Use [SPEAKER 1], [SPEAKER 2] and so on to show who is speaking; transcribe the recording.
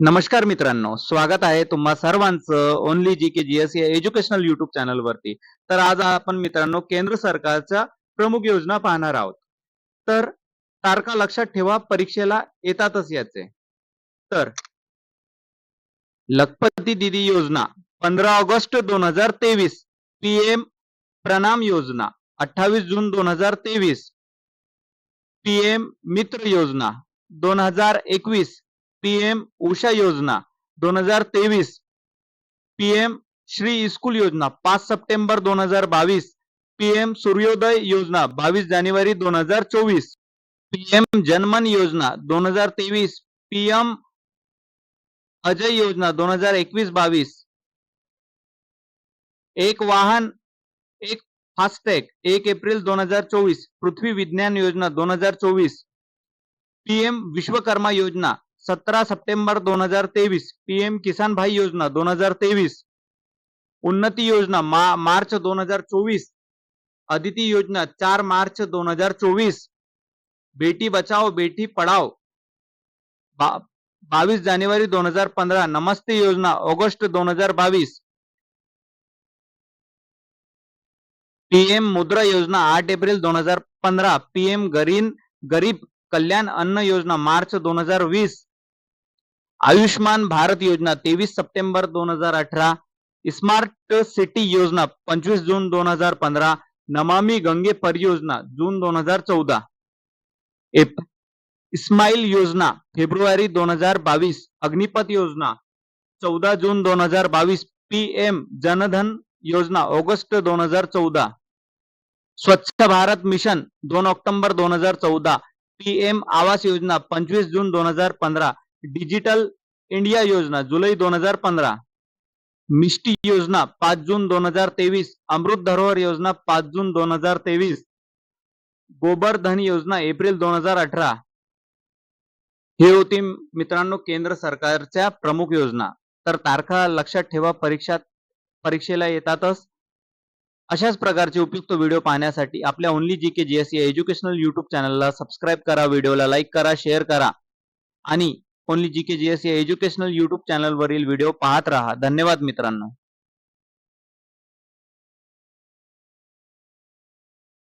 [SPEAKER 1] नमस्कार मित्रांनो स्वागत आहे तुम्हा सर्वांचं only G K G S या एज्युकेशनल युट्यूब चॅनल वरती. तर आज आपण मित्रांनो केंद्र सरकारच्या प्रमुख योजना पाहणार आहोत. तर तारखा लक्षात ठेवा परीक्षेला येतातच याचे. तर लखपती दिदी योजना पंधरा ऑगस्ट दोन हजार तेवीस. पीएम प्रणाम योजना अठ्ठावीस जून दोन हजार तेवीस. पीएम मित्र योजना दोन हजार एकवीस. पीएम उषा योजना दोन हजार तेवीस. पीएम श्री स्कूल योजना पाच सप्टेंबर दोन हजार बावीस. पीएम सूर्योदय योजना बावीस जानेवारी दोन हजार चोवीस. पीएम जनमन योजना दोन हजार तेवीस. पीएम अजय योजना दोन हजार एकवीस बावीस. एक वाहन एक फास्टॅग एक एप्रिल दोन हजार चोवीस. पृथ्वी विज्ञान योजना दोन हजार चोवीस. पीएम विश्वकर्मा योजना सतरा सप्टेंबर दोन हजार तेवीस पीएम किसान भाई योजना दोन हजार तेवीस. उन्नती योजना मा मार्च दोन हजार चोवीस. अदिती योजना चार मार्च दोन हजार चोवीस. बेटी बचाओ बेटी पढाओ. बा बावीस जानेवारी दोन हजार पंधरा नमस्ते योजना ऑगस्ट दोन हजार बावीस. पीएम मुद्रा योजना आठ एप्रिल दोन हजार पंधरा पीएम गरीन गरीब कल्याण अन्न योजना मार्च दोन हजार वीस. आयुष्मान भारत योजना तेवीस सप्टेंबर दोन हजार अठरा स्मार्ट सिटी योजना पंचवीस जून दोन हजार पंधरा नमामि गंगे परियोजना जून दोन हजार चौदा. इस्माईल योजना फेब्रुवारी दोन हजार बावीस अग्निपथ योजना चौदा जून दोन हजार बावीस पी एम जनधन योजना ऑगस्ट दोन हजार चौदा. स्वच्छ भारत मिशन दोन ऑक्टोबर दोन हजार चौदा पी एम आवास योजना पंचवीस जून दोन हजार पंधरा डिजिटल इंडिया योजना जुलै दोन हजार पंधरा. मिष्टी योजना पाच जून दोन हजार तेवीस. अमृत धरोहर योजना पाच जून दोन हजार तेवीस. गोबर धन योजना एप्रिल दोन हजार अठरा. हे होती मित्रांनो केंद्र सरकारच्या प्रमुख योजना. तर तारखा लक्षात ठेवा परीक्षात परीक्षेला येतातच. अशाच प्रकारचे उपयुक्त व्हिडिओ पाहण्यासाठी आपल्या only G K G S या एज्युकेशनल युट्यूब चॅनलला सबस्क्राईब करा व्हिडिओला लाईक करा शेअर करा. आणि only G K G S या एज्युकेशनल युट्यूब चॅनलवरील व्हिडिओ पाहत राहा. धन्यवाद मित्रांनो.